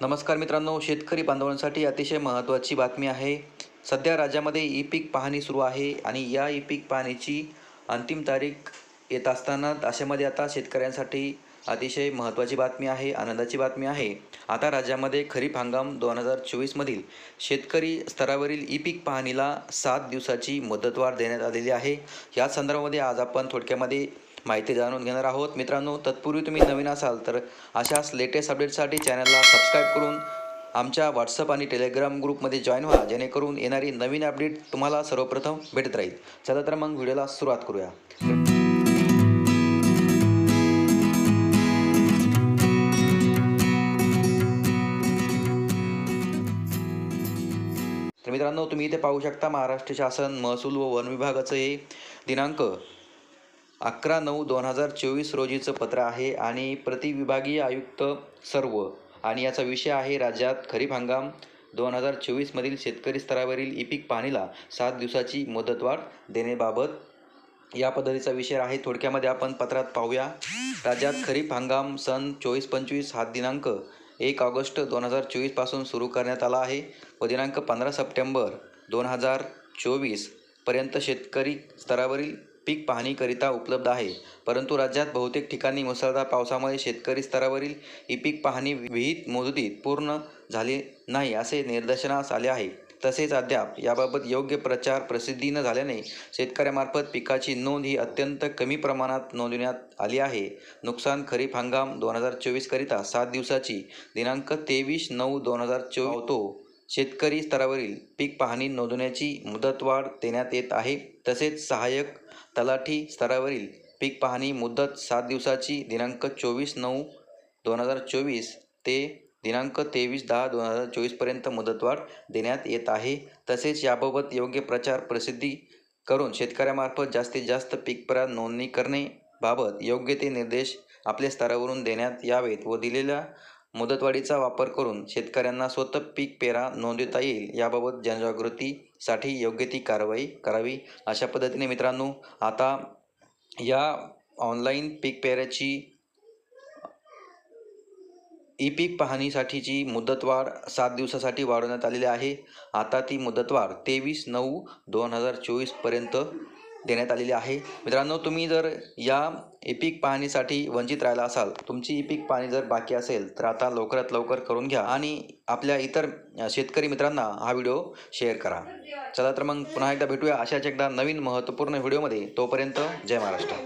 नमस्कार मित्रांनो शेतकरी बांधवांसाठी अतिशय महत्त्वाची बातमी आहे. सध्या राज्यामध्ये ई पीक पाहणी सुरू आहे आणि या ई पीक पाहणीची अंतिम तारीख येत असताना अशामध्ये आता शेतकऱ्यांसाठी अतिशय महत्त्वाची बातमी आहे आनंदाची बातमी आहे. आता राज्यामध्ये खरीप हंगाम दोन हजार चोवीसमधील शेतकरी स्तरावरील ई पीक पाहणीला सात दिवसाची मुदतवाढ देण्यात आलेली आहे. या संदर्भामध्ये आज आपण थोडक्यामध्ये माहिती जाणून घेणार आहोत. मित्रांनो तत्पूर्वी तुम्ही नवीन असाल तर अशाच लेटेस्ट अपडेटसाठी चॅनलला सबस्क्राईब करून आमच्या व्हॉट्सअप आणि टेलिग्राम ग्रुपमध्ये जॉईन व्हा जेणेकरून येणारी नवीन अपडेट तुम्हाला सर्वप्रथम भेटत राहील. चला तर मग व्हिडिओला सुरुवात करूया. तर मित्रांनो तुम्ही इथे पाहू शकता महाराष्ट्र शासन महसूल व वन विभागाचं हे दिनांक अकरा नऊ दोन हजार चोवीस रोजीचं पत्र आहे आणि प्रतिविभागीय आयुक्त सर्व. आणि याचा विषय आहे राज्यात खरीप हंगाम. दोन हजार चोवीसमधील शेतकरी स्तरावरील ई पीक पाहणीला सात दिवसाची मुदतवाढ देण्याबाबत या पद्धतीचा विषय आहे. थोडक्यामध्ये आपण पत्रात पाहूया. राज्यात खरीप हंगाम सन चोवीस पंचवीस हा दिनांक एक ऑगस्ट दोन हजार चोवीसपासून सुरू करण्यात आला आहे व दिनांक पंधरा सप्टेंबर दोन हजार चोवीसपर्यंत शेतकरी स्तरावरील पीक पाहणीकरिता उपलब्ध आहे. परंतु राज्यात बहुतेक ठिकाणी मुसळधार पावसामुळे शेतकरी स्तरावरील ई पीक पाहणी विहित मुदतीत पूर्ण झाली नाही असे निदर्शनास आले आहे. तसेच अद्याप याबाबत योग्य प्रचार प्रसिद्धी न झाल्याने शेतकऱ्यामार्फत पिकाची नोंद ही अत्यंत कमी प्रमाणात नोंदवण्यात आली आहे. नुकसान खरीप हंगाम दोन हजार चोवीसकरिता सात दिवसाची दिनांक तेवीस नऊ दोन हजार चोवीस तो शेतकरी स्तरावरील पीक पाहणी नोंदवण्याची मुदतवाढ देण्यात येत आहे. तसेच सहाय्यक तलाठी स्तरावरील पीक पाहणी मुदत सात दिवसाची दिनांक चोवीस नऊ दोन हजार चोवीस ते दिनांक तेवीस दहा दोन हजार चोवीसपर्यंत मुदतवाढ देण्यात येत आहे. तसेच याबाबत योग्य प्रचार प्रसिद्धी करून शेतकऱ्यामार्फत जास्तीत जास्त पीकपरा नोंदणी करणे बाबत योग्य ते निर्देश आपल्या स्तरावरून देण्यात यावेत व दिलेल्या मुदतवाढीचा वापर करून शेतकऱ्यांना स्वतः पीक पेरा नोंदवता येईल. याबाबत जनजागृतीसाठी योग्य ती कारवाई करावी अशा पद्धतीने मित्रांनो आता या ऑनलाईन पीक पेऱ्याची ई पीक पाहणीसाठीची मुदतवाढ सात दिवसासाठी वाढवण्यात आलेली आहे. आता ती मुदतवाढ तेवीस नऊ दोन हजार चोवीसपर्यंत देण्यात आलेली आहे. मित्रांनो तुम्ही जर या ई पाहणीसाठी वंचित राहिला असाल तुमची ई पाहणी जर बाकी असेल तर आता लवकरात लवकर करून घ्या आणि आपल्या इतर शेतकरी मित्रांना हा व्हिडिओ शेअर करा. चला तर मग पुन्हा एकदा भेटूया अशाच एकदा नवीन महत्त्वपूर्ण व्हिडिओमध्ये. तोपर्यंत जय महाराष्ट्र.